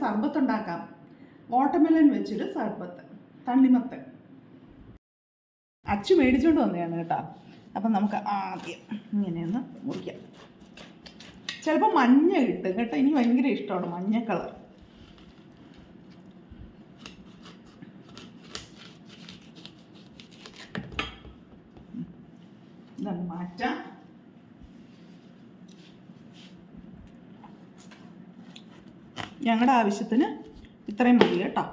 സർബത്ത് ഉണ്ടാക്കാം വാട്ടർമെലൺ വെച്ചൊരു സർബത്ത്. തണ്ണിമത്തൻ അച്ചു മേടിച്ചുകൊണ്ട് വന്നതാണ് കേട്ടോ. അപ്പം നമുക്ക് ആദ്യം ഇങ്ങനെയൊന്ന് മുറിക്കാം. ചിലപ്പോൾ മഞ്ഞ കിട്ടും കേട്ടോ. എനിക്ക് ഭയങ്കര ഇഷ്ടമാണ് മഞ്ഞ കളർ. ഇതാണ് മാറ്റാം. ഞങ്ങളുടെ ആവശ്യത്തിന് ഇത്രയും മതി കേട്ടോ.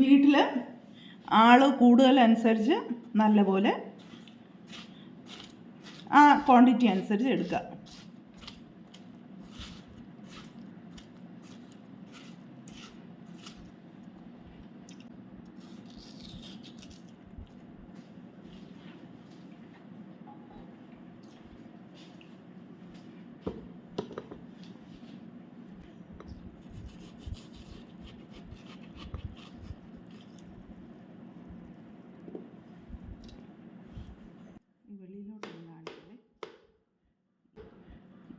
വീട്ടിൽ ആൾ കൂടുതലനുസരിച്ച് നല്ലപോലെ ആ ക്വാണ്ടിറ്റി അനുസരിച്ച് എടുക്കുക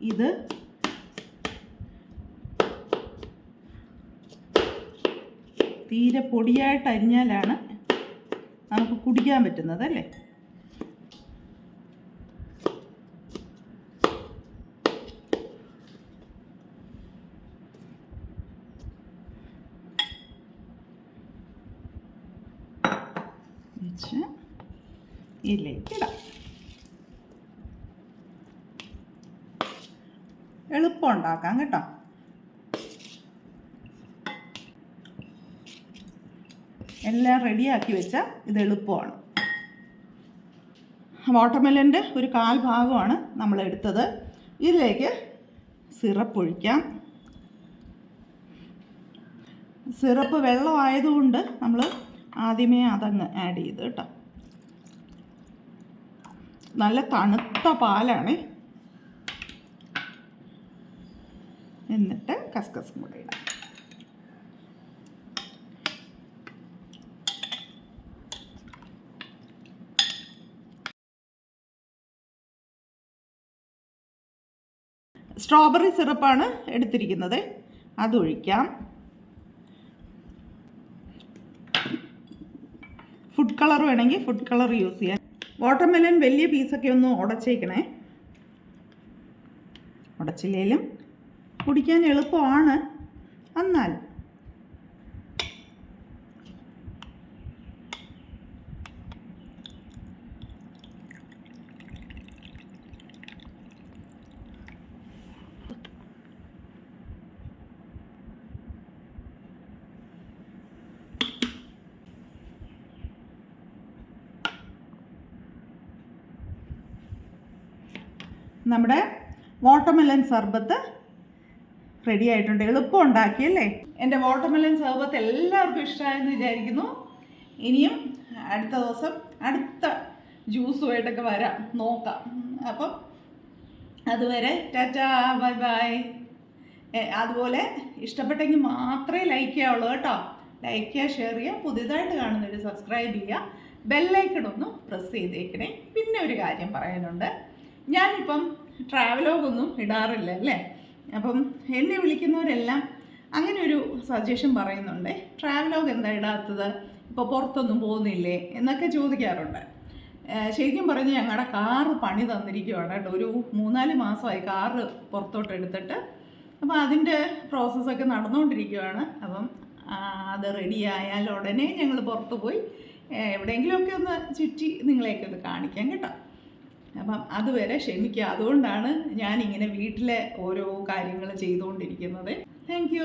ഇത്. തീരെ പൊടിയായിട്ട് അരിഞ്ഞാലാണ് നമുക്ക് കുടിക്കാൻ പറ്റുന്നത് അല്ലേ? ഇതിലേക്ക് ഇടാം. എളുപ്പം ഉണ്ടാക്കാം കേട്ടോ. എല്ലാം റെഡിയാക്കി വെച്ചാൽ ഇത് എളുപ്പമാണ്. വാട്ടർമെലന്റെ ഒരു കാൽ ഭാഗമാണ് നമ്മൾ എടുത്തത്. ഇതിലേക്ക് സിറപ്പ് ഒഴിക്കാം. സിറപ്പ് വെള്ളമായതുകൊണ്ട് നമ്മൾ ആദ്യമേ അതങ്ങ് ആഡ് ചെയ്ത് കേട്ടോ. നല്ല തണുത്ത പാലാണ്. എന്നിട്ട് കസ്കസും കൂടെ ഇടാം. സ്ട്രോബെറി സിറപ്പാണ് എടുത്തിരിക്കുന്നത്. അതൊഴിക്കാം ഫുഡ് കളർ വേണമെങ്കിൽ ഫുഡ് കളർ യൂസ് ചെയ്യാം. വാട്ടർമെലൻ വലിയ പീസൊക്കെ ഒന്ന് ഉടച്ചേക്കണേ. ഉടച്ചില്ലേലും കുടിക്കാൻ എളുപ്പമാണ്. എന്നാൽ നമ്മുടെ വാട്ടർമെലൻ സർബത്ത് റെഡി ആയിട്ടുണ്ട്. എളുപ്പം ഉണ്ടാക്കിയല്ലേ എന്റെ വാട്ടർമെലൻ സർബത്ത് എല്ലാവർക്കും ഇഷ്ടമായെന്ന് വിചാരിക്കുന്നു. ഇനിയും അടുത്ത ദിവസം അടുത്ത ജ്യൂസുമായിട്ടൊക്കെ വരാം. നോക്കാം. അപ്പം അതുവരെ ടാറ്റാ ബൈ ബൈ. അതുപോലെ ഇഷ്ടപ്പെട്ടെങ്കിൽ മാത്രമേ ലൈക്ക് ചെയ്യാവുള്ളൂ കേട്ടോ. ലൈക്ക് ചെയ്യുക ഷെയർ ചെയ്യുക പുതിയതായിട്ട് കാണുന്നവർ സബ്സ്ക്രൈബ് ചെയ്യുക. ബെല്ലൈക്കൺ ഒന്ന് പ്രസ് ചെയ്തേക്കണേ. പിന്നെ ഒരു കാര്യം പറയാനുണ്ട്. ഞാനിപ്പം ട്രാവലോഗൊന്നും ഇടാറില്ല അല്ലേ? അപ്പം എന്നെ വിളിക്കുന്നവരെല്ലാം അങ്ങനെ ഒരു സജഷൻ പറയുന്നുണ്ട്. ട്രാവലോഗ് എന്താ ഇടാത്തത്? ഇപ്പോൾ പുറത്തൊന്നും പോകുന്നില്ലേ? എന്നൊക്കെ ചോദിക്കാറുണ്ട്. ശരിക്കും പറഞ്ഞ് ഞങ്ങളുടെ കാറ് പണി തന്നിരിക്കുകയാണ് കേട്ടോ. ഒരു മൂന്നാൽ മാസമായി കാറ് പുറത്തോട്ട് എടുത്തിട്ട്. അപ്പോൾ അതിന്റെ പ്രോസസ്സൊക്കെ നടന്നുകൊണ്ടിരിക്കുകയാണ് അപ്പം അത് റെഡി ആയാൽ ഉടനെ ഞങ്ങൾ പുറത്ത് പോയി എവിടെയെങ്കിലുമൊക്കെ ഒന്ന് ചുറ്റി നിങ്ങളെയൊക്കെ ഒന്ന് കാണിക്കാം കേട്ടോ. അപ്പം അതുവരെ ക്ഷമിക്കുക. അതുകൊണ്ടാണ് ഞാനിങ്ങനെ വീട്ടിലെ ഓരോ കാര്യങ്ങൾ ചെയ്തുകൊണ്ടിരിക്കുന്നത്. താങ്ക്